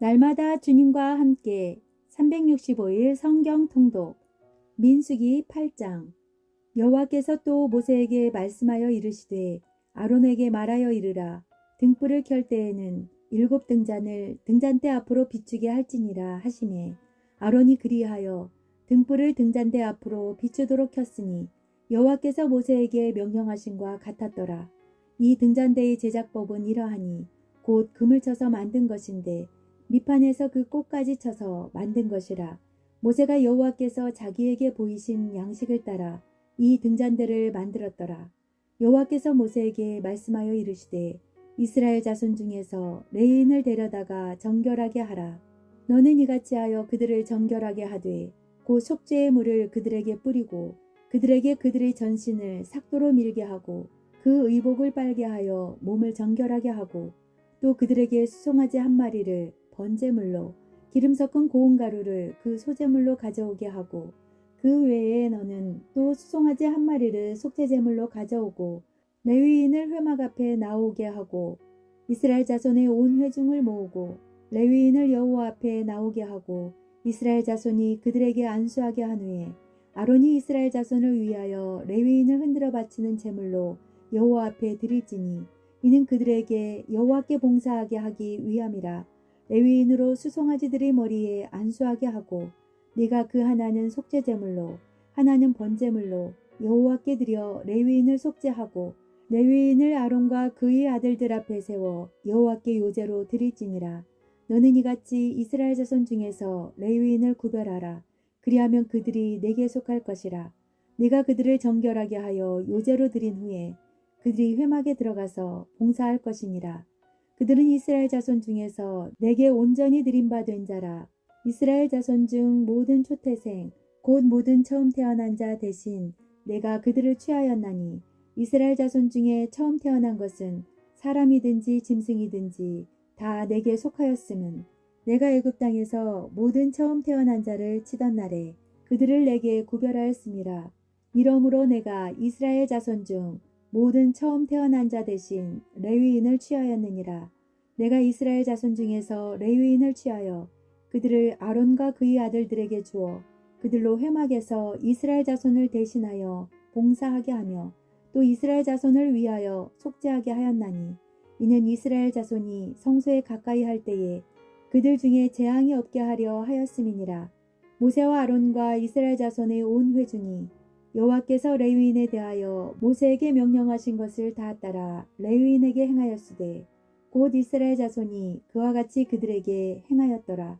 날마다 주님과 함께 365일 성경 통독 민수기 8장 여호와께서 또 모세에게 말씀하여 이르시되 아론에게 말하여 이르라 등불을 켤 때에는 일곱 등잔을 등잔대 앞으로 비추게 할지니라 하시매 아론이 그리하여 등불을 등잔대 앞으로 비추도록 켰으니 여호와께서 모세에게 명령하신과 같았더라. 이 등잔대의 제작법은 이러하니 곧 금을 쳐서 만든 것인데 밑판에서 그 꽃까지 쳐서 만든 것이라. 모세가 여호와께서 자기에게 보이신 양식을 따라 이 등잔대를 만들었더라. 여호와께서 모세에게 말씀하여 이르시되 이스라엘 자손 중에서 레인을 데려다가 정결하게 하라. 너는 이같이 하여 그들을 정결하게 하되 곧 속죄의 물을 그들에게 뿌리고 그들에게 그들의 전신을 삭도로 밀게 하고 그 의복을 빨게 하여 몸을 정결하게 하고 또 그들에게 수송아지 한 마리를 번제물로 기름 섞은 고운 가루를 그 소제물로 가져오게 하고 그 외에 너는 또 수송아지 한 마리를 속죄제물로 가져오고 레위인을 회막 앞에 나오게 하고 이스라엘 자손의 온 회중을 모으고 레위인을 여호와 앞에 나오게 하고 이스라엘 자손이 그들에게 안수하게 한 후에 아론이 이스라엘 자손을 위하여 레위인을 흔들어 바치는 제물로 여호와 앞에 드릴지니 이는 그들에게 여호와께 봉사하게 하기 위함이라 레위인으로 수송아지들의 머리에 안수하게 하고 네가 그 하나는 속죄 제물로 하나는 번제물로 여호와께 드려 레위인을 속죄하고 레위인을 아론과 그의 아들들 앞에 세워 여호와께 요제로 드릴지니라. 너는 이같이 이스라엘 자손 중에서 레위인을 구별하라. 그리하면 그들이 내게 속할 것이라. 네가 그들을 정결하게 하여 요제로 드린 후에 그들이 회막에 들어가서 봉사할 것이니라 그들은 이스라엘 자손 중에서 내게 온전히 드림받은 자라. 이스라엘 자손 중 모든 초태생 곧 모든 처음 태어난 자 대신 내가 그들을 취하였나니 이스라엘 자손 중에 처음 태어난 것은 사람이든지 짐승이든지 다 내게 속하였음은 내가 애굽 땅에서 모든 처음 태어난 자를 치던 날에 그들을 내게 구별하였음이라. 이러므로 내가 이스라엘 자손 중 모든 처음 태어난 자 대신 레위인을 취하였느니라. 내가 이스라엘 자손 중에서 레위인을 취하여 그들을 아론과 그의 아들들에게 주어 그들로 회막에서 이스라엘 자손을 대신하여 봉사하게 하며 또 이스라엘 자손을 위하여 속죄하게 하였나니 이는 이스라엘 자손이 성소에 가까이 할 때에 그들 중에 재앙이 없게 하려 하였음이니라. 모세와 아론과 이스라엘 자손의 온 회중이 여호와께서 레위인에 대하여 모세에게 명령하신 것을 다 따라 레위인에게 행하였으되 곧 이스라엘 자손이 그와 같이 그들에게 행하였더라.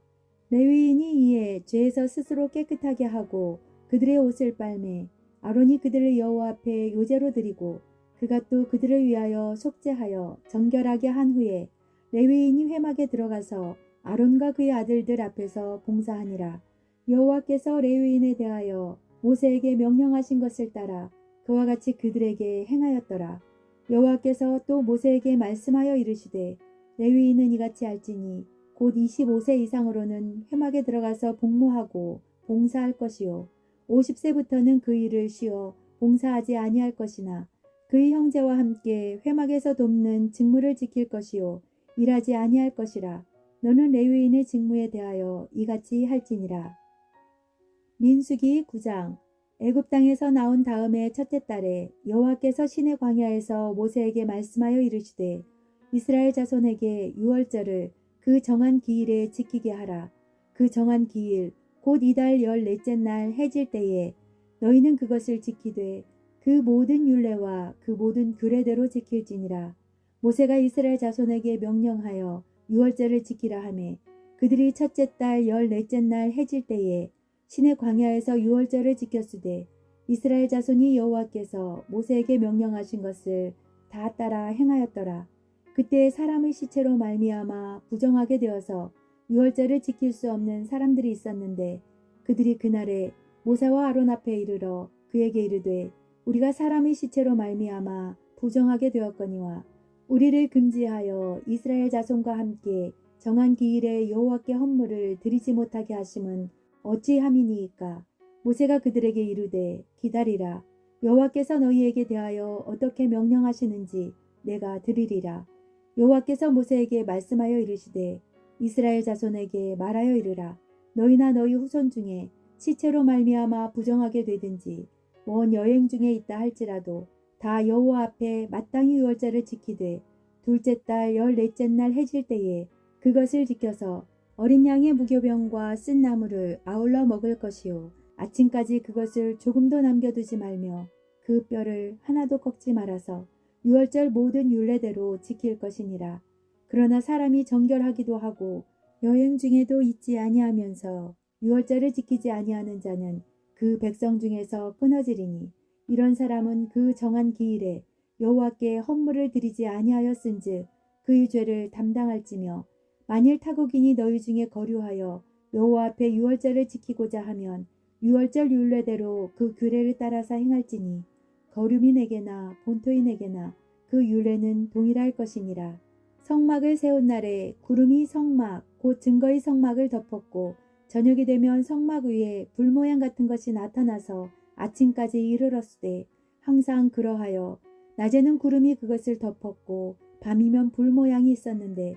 레위인이 이에 죄에서 스스로 깨끗하게 하고 그들의 옷을 빨매 아론이 그들을 여호와 앞에 요제로 드리고 그가 또 그들을 위하여 속죄하여 정결하게 한 후에 레위인이 회막에 들어가서 아론과 그의 아들들 앞에서 봉사하니라. 여호와께서 레위인에 대하여 모세에게 명령하신 것을 따라 그와 같이 그들에게 행하였더라. 여호와께서 또 모세에게 말씀하여 이르시되 레위인은 이같이 할지니 곧 25세 이상으로는 회막에 들어가서 복무하고 봉사할 것이요 50세부터는 그 일을 쉬어 봉사하지 아니할 것이나 그의 형제와 함께 회막에서 돕는 직무를 지킬 것이요 일하지 아니할 것이라 너는 레위인의 직무에 대하여 이같이 할지니라 민수기 9장 애굽 땅에서 나온 다음에 첫째 달에 여호와께서 신의 광야에서 모세에게 말씀하여 이르시되 이스라엘 자손에게 유월절을 그 정한 기일에 지키게 하라. 그 정한 기일 곧 이달 열넷째 날 해질 때에 너희는 그것을 지키되 그 모든 율례와 그 모든 규례대로 지킬지니라. 모세가 이스라엘 자손에게 명령하여 유월절을 지키라 하매 그들이 첫째 달 열넷째 날 해질 때에 신의 광야에서 유월절을 지켰으되 이스라엘 자손이 여호와께서 모세에게 명령하신 것을 다 따라 행하였더라. 그때 사람의 시체로 말미암아 부정하게 되어서 유월절을 지킬 수 없는 사람들이 있었는데 그들이 그날에 모세와 아론 앞에 이르러 그에게 이르되 우리가 사람의 시체로 말미암아 부정하게 되었거니와 우리를 금지하여 이스라엘 자손과 함께 정한 기일에 여호와께 헌물을 드리지 못하게 하심은 어찌함이니이까? 모세가 그들에게 이르되 기다리라. 여호와께서 너희에게 대하여 어떻게 명령하시는지 내가 들으리라. 여호와께서 모세에게 말씀하여 이르시되 이스라엘 자손에게 말하여 이르라. 너희나 너희 후손 중에 시체로 말미암아 부정하게 되든지 먼 여행 중에 있다 할지라도 다 여호와 앞에 마땅히 유월절을 지키되 둘째 달 열넷째 날 해질 때에 그것을 지켜서 어린 양의 무교병과 쓴 나무를 아울러 먹을 것이요 아침까지 그것을 조금도 남겨두지 말며 그 뼈를 하나도 꺾지 말아서 유월절 모든 율례대로 지킬 것이니라. 그러나 사람이 정결하기도 하고 여행 중에도 있지 아니하면서 유월절을 지키지 아니하는 자는 그 백성 중에서 끊어지리니 이런 사람은 그 정한 기일에 여호와께 헌물을 드리지 아니하였은즉 그의 죄를 담당할지며 만일 타국인이 너희 중에 거류하여 여호와 앞에 유월절을 지키고자 하면 유월절 율례대로 그 규례를 따라서 행할지니 거류민에게나 본토인에게나 그 율례는 동일할 것이니라. 성막을 세운 날에 구름이 성막 곧 증거의 성막을 덮었고 저녁이 되면 성막 위에 불 모양 같은 것이 나타나서 아침까지 이르렀으되 항상 그러하여 낮에는 구름이 그것을 덮었고 밤이면 불 모양이 있었는데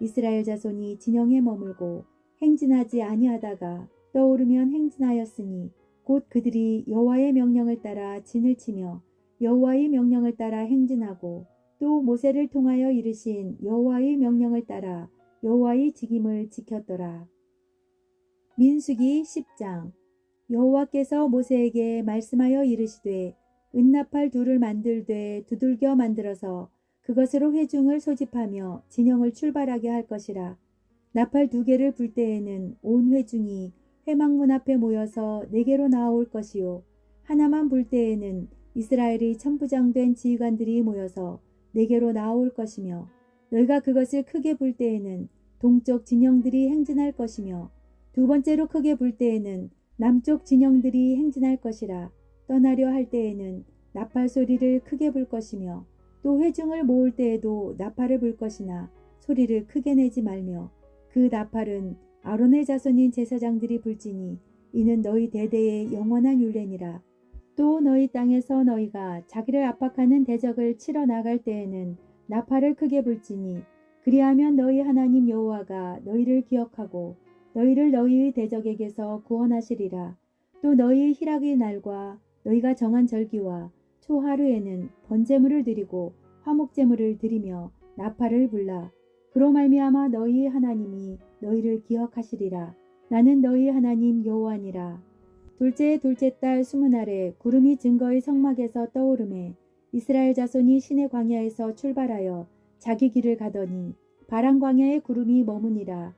이스라엘 자손이 진영에 머물고 행진하지 아니하다가 떠오르면 행진하였으니 곧 그들이 여호와의 명령을 따라 진을 치며 여호와의 명령을 따라 행진하고 또 모세를 통하여 이르신 여호와의 명령을 따라 여호와의 직임을 지켰더라. 민수기 10장 여호와께서 모세에게 말씀하여 이르시되 은나팔 둘을 만들되 두들겨 만들어서 그것으로 회중을 소집하며 진영을 출발하게 할 것이라. 나팔 두 개를 불 때에는 온 회중이 회막문 앞에 모여서 네 개로 나올 것이요. 하나만 불 때에는 이스라엘이 천부장된 지휘관들이 모여서 네 개로 나올 것이며 너희가 그것을 크게 불 때에는 동쪽 진영들이 행진할 것이며 두 번째로 크게 불 때에는 남쪽 진영들이 행진할 것이라 떠나려 할 때에는 나팔 소리를 크게 불 것이며 또 회중을 모을 때에도 나팔을 불 것이나 소리를 크게 내지 말며 그 나팔은 아론의 자손인 제사장들이 불지니 이는 너희 대대의 영원한 율례니라. 또 너희 땅에서 너희가 자기를 압박하는 대적을 치러 나갈 때에는 나팔을 크게 불지니 그리하면 너희 하나님 여호와가 너희를 기억하고 너희를 너희의 대적에게서 구원하시리라. 또 너희의 희락의 날과 너희가 정한 절기와 초하루에는 번제물을 드리고 화목제물을 드리며 나팔을 불라. 그로 말미암아 너희 하나님이 너희를 기억하시리라. 나는 너희 하나님 여호와니라. 둘째 둘째 달 스무 날에 구름이 증거의 성막에서 떠오르매 이스라엘 자손이 신의 광야에서 출발하여 자기 길을 가더니 바람 광야에 구름이 머무니라.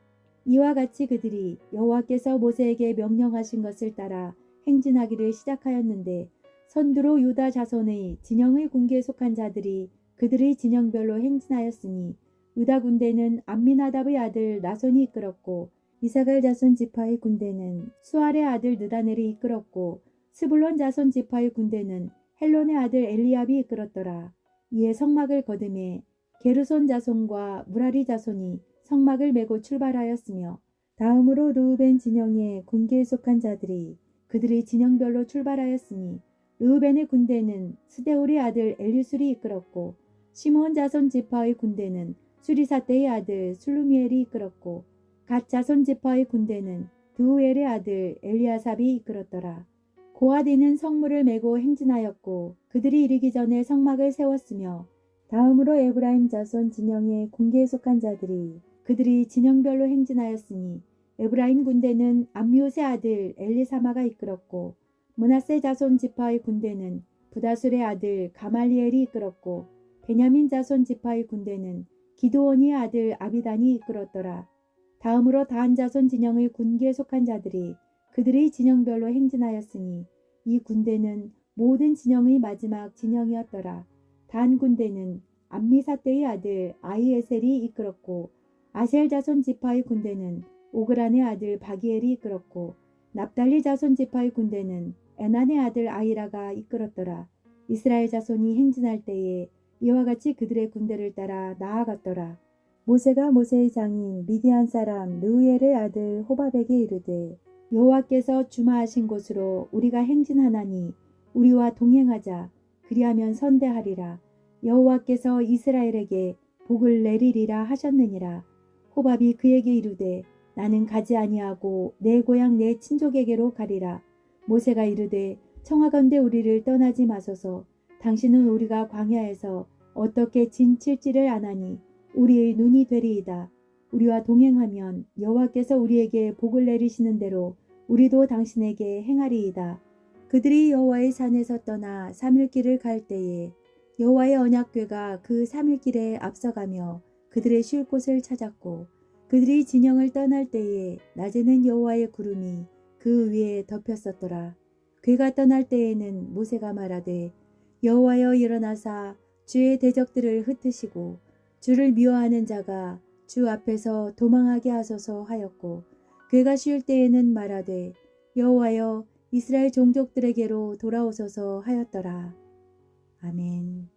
이와 같이 그들이 여호와께서 모세에게 명령하신 것을 따라 행진하기를 시작하였는데 선두로 유다 자손의 진영의 군계에 속한 자들이 그들의 진영별로 행진하였으니 유다 군대는 암미나답의 아들 나손이 이끌었고 이사갈 자손 지파의 군대는 수알의 아들 느다넬이 이끌었고 스불론 자손 지파의 군대는 헬론의 아들 엘리압이 이끌었더라. 이에 성막을 거듭해 게르손 자손과 무라리 자손이 성막을 메고 출발하였으며 다음으로 르우벤 진영의 군계에 속한 자들이 그들의 진영별로 출발하였으니 르우벤의 군대는 스데울의 아들 엘리술이 이끌었고 시몬 자손 지파의 군대는 수리사떼의 아들 술루미엘이 이끌었고 갓 자손 지파의 군대는 두우엘의 아들 엘리아삽이 이끌었더라. 고아디는 성물을 메고 행진하였고 그들이 이르기 전에 성막을 세웠으며 다음으로 에브라임 자손 진영의 군계에 속한 자들이 그들이 진영별로 행진하였으니 에브라임 군대는 암미옷의 아들 엘리사마가 이끌었고 문하세 자손 지파의 군대는 부다술의 아들 가말리엘이 이끌었고 베냐민 자손 지파의 군대는 기도원의 아들 아비단이 이끌었더라. 다음으로 단 자손 진영의 군기에 속한 자들이 그들의 진영별로 행진하였으니 이 군대는 모든 진영의 마지막 진영이었더라. 단 군대는 암미사떼의 아들 아이에셀이 이끌었고 아셀 자손 지파의 군대는 오그란의 아들 바기엘이 이끌었고 납달리 자손 지파의 군대는 에난의 아들 아이라가 이끌었더라. 이스라엘 자손이 행진할 때에 이와 같이 그들의 군대를 따라 나아갔더라. 모세가 모세의 장인 미디안 사람 르우엘의 아들 호밥에게 이르되 여호와께서 주마하신 곳으로 우리가 행진하나니 우리와 동행하자. 그리하면 선대하리라. 여호와께서 이스라엘에게 복을 내리리라 하셨느니라. 호밥이 그에게 이르되 나는 가지 아니하고 내 고향 내 친족에게로 가리라. 모세가 이르되 청하건대 우리를 떠나지 마소서 당신은 우리가 광야에서 어떻게 진칠지를 아나니 우리의 눈이 되리이다. 우리와 동행하면 여호와께서 우리에게 복을 내리시는 대로 우리도 당신에게 행하리이다. 그들이 여호와의 산에서 떠나 3일 길을 갈 때에 여호와의 언약궤가 그 3일 길에 앞서가며 그들의 쉴 곳을 찾았고 그들이 진영을 떠날 때에 낮에는 여호와의 구름이 그 위에 덮였었더라. 괴가 떠날 때에는 모세가 말하되 여호와여 일어나사 주의 대적들을 흩으시고 주를 미워하는 자가 주 앞에서 도망하게 하소서 하였고 괴가 쉴 때에는 말하되 여호와여 이스라엘 종족들에게로 돌아오소서 하였더라. 아멘.